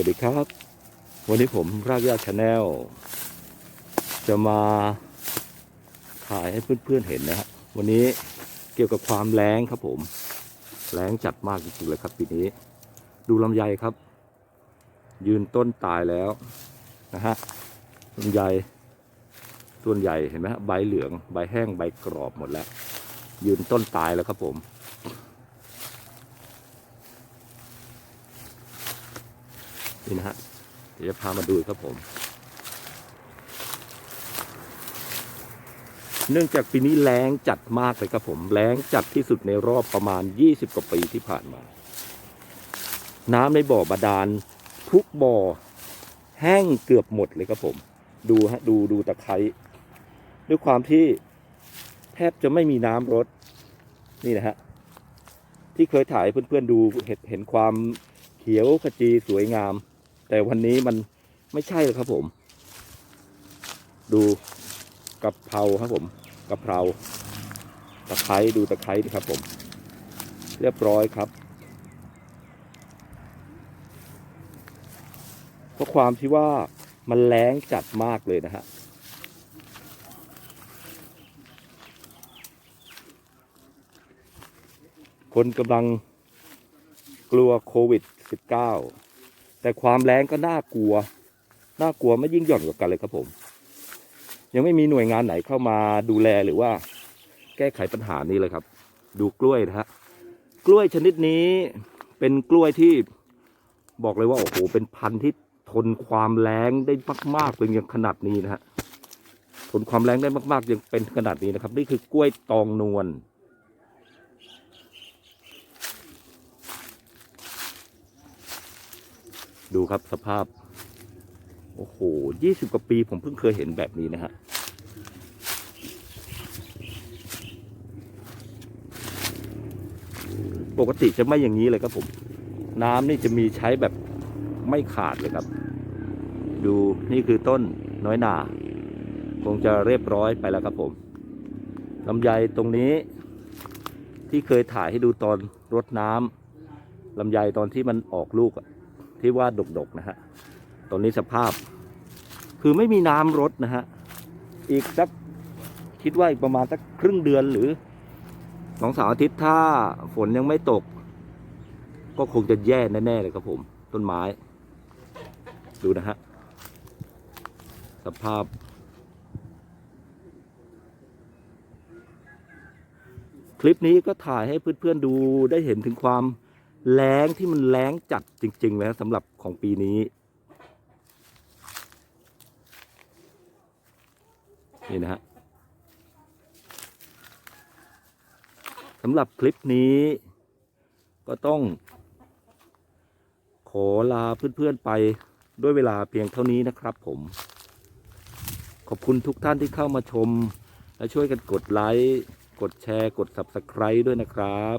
วัสดีครับ วันนี้ผมรากยาชาแนลจะมาถ่ายให้เพื่อนๆเห็นนะฮะวันนี้เกี่ยวกับความแรงครับผม แรงจัดมากจริงๆเลยครับปีนี้ ดูลำไยครับ ยืนต้นตายแล้วนะฮะลำไยส่วนใหญ่เห็นไหมฮะใบเหลืองใบแห้งใบกรอบหมดแล้ว ยืนต้นตายแล้วครับผม นี่นะฮะเดี๋ยวจะพามาดูครับผม เนื่องจากปีนี้แล้งจัดมากเลยครับผมแล้งจัดที่สุดในรอบประมาณ 20 กว่าปีที่ผ่านมา น้ำในบ่อบาดาลทุกบ่อแห้งเกือบหมดเลยครับผม ดูฮะดูดูตะไคร้ด้วยความที่แทบจะไม่มีน้ำรดนี่นะฮะที่เคยถ่ายเพื่อนๆดูเห็นเห็นความเขียวขจีสวยงาม แต่วันนี้มันไม่ใช่เลยครับผม ดูกะเพราครับผมกะเพราตะไคร้ดูตะไคร้ดิครับผม เรียบร้อยครับเพราะความที่ว่ามันแรงจัดมากเลยนะฮะคนกำลังกลัวโควิด -19 แต่ความแรงก็น่ากลัว น่ากลัวไม่ยิ่งหย่อนกว่ากันเลยครับผม ยังไม่มีหน่วยงานไหนเข้ามาดูแลหรือว่า แก้ไขปัญหานี้เลยครับ ดูกล้วยนะฮะ กล้วยชนิดนี้เป็นกล้วยที่บอกเลยว่าโอ้โห เป็นพันธุ์ที่ทนความแรงได้มากๆเป็นอย่างขนาดนี้นะฮะ ทนความแรงได้มาก ๆ ยังเป็นขนาดนี้นะครับ นี่คือกล้วยตองนวล ดูครับสภาพ โอ้โหยี่สิบกว่าปีผมเพิ่งเคยเห็นแบบนี้นะฮะปกติจะไม่อย่างนี้เลยครับผม น้ำนี่จะมีใช้แบบไม่ขาดเลยครับ ดูนี่คือต้นน้อยหนาคงจะเรียบร้อยไปแล้วครับผมลำไยตรงนี้ที่เคยถ่ายให้ดูตอนรดน้ำลำไยตอนที่มันออกลูกอะ ที่ว่าดกๆนะฮะตอนนี้สภาพ คือไม่มีน้ำรดนะฮะอีกสักคิดว่าอีกประมาณสักครึ่งเดือนหรือสองสามอาทิตย์ถ้าฝนยังไม่ตก ก็คงจะแย่แน่ๆเลยครับผม ต้นไม้ ดูนะฮะสภาพ คลิปนี้ก็ถ่ายให้เพื่อนๆดูได้เห็นถึงความ แล้งที่มันแล้งจัดจริงๆนะสำหรับของปีนี้ นี่นะฮะสำหรับคลิปนี้ ก็ต้อง ขอลาเพื่อนๆไปด้วยเวลาเพียงเท่านี้นะครับผม ขอบคุณทุกท่านที่เข้ามาชม และช่วยกันกดไลค์ กดแชร์ กด Subscribe ด้วยนะครับ